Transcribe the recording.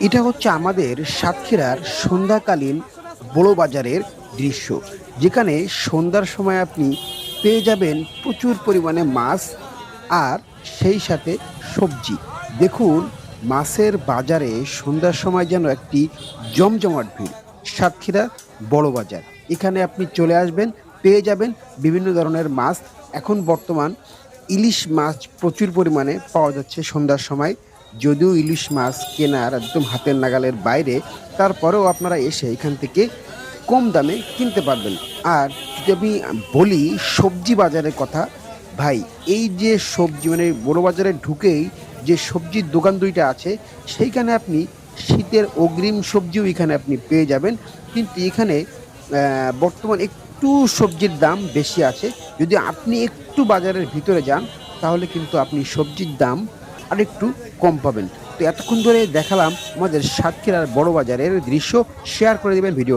এটা হচ্ছে আমাদের সাতক্ষীরার সন্ধ্যাকালীন বড় বাজারের দৃশ্য। যেখানে সন্ধ্যার সময় আপনি পেয়ে যাবেন প্রচুর পরিমাণে মাছ আর সেই সাথে সবজি। দেখুন, মাছের বাজারে সন্ধ্যার সময় যেন একটি জমজমাট ভিড়। সাতক্ষীরা বড় বাজার এখানে আপনি চলে আসবেন, পেয়ে যাবেন বিভিন্ন ধরনের মাছ। এখন বর্তমান ইলিশ মাছ প্রচুর পরিমাণে পাওয়া যাচ্ছে সন্ধ্যার সময়। যদিও ইলিশ মাছ কেনার একদম হাতের নাগালের বাইরে, তারপরেও আপনারা এসে এখান থেকে কম দামে কিনতে পারবেন। আর যদি আমি বলি সবজি বাজারের কথা, ভাই, এই যে সবজি মানে বড় বাজারে ঢুকেই যে সবজির দোকান দুইটা আছে, সেইখানে আপনি শীতের অগ্রিম সবজিও এখানে আপনি পেয়ে যাবেন। কিন্তু এখানে বর্তমান একটু সবজির দাম বেশি আছে। যদি আপনি একটু বাজারের ভিতরে যান, তাহলে কিন্তু আপনি সবজির দাম আর একটু কম পাবেন। তো এতক্ষণ ধরে দেখালাম আমাদের সাতক্ষীরার বড় বাজারের দৃশ্য। শেয়ার করে দেবেন ভিডিও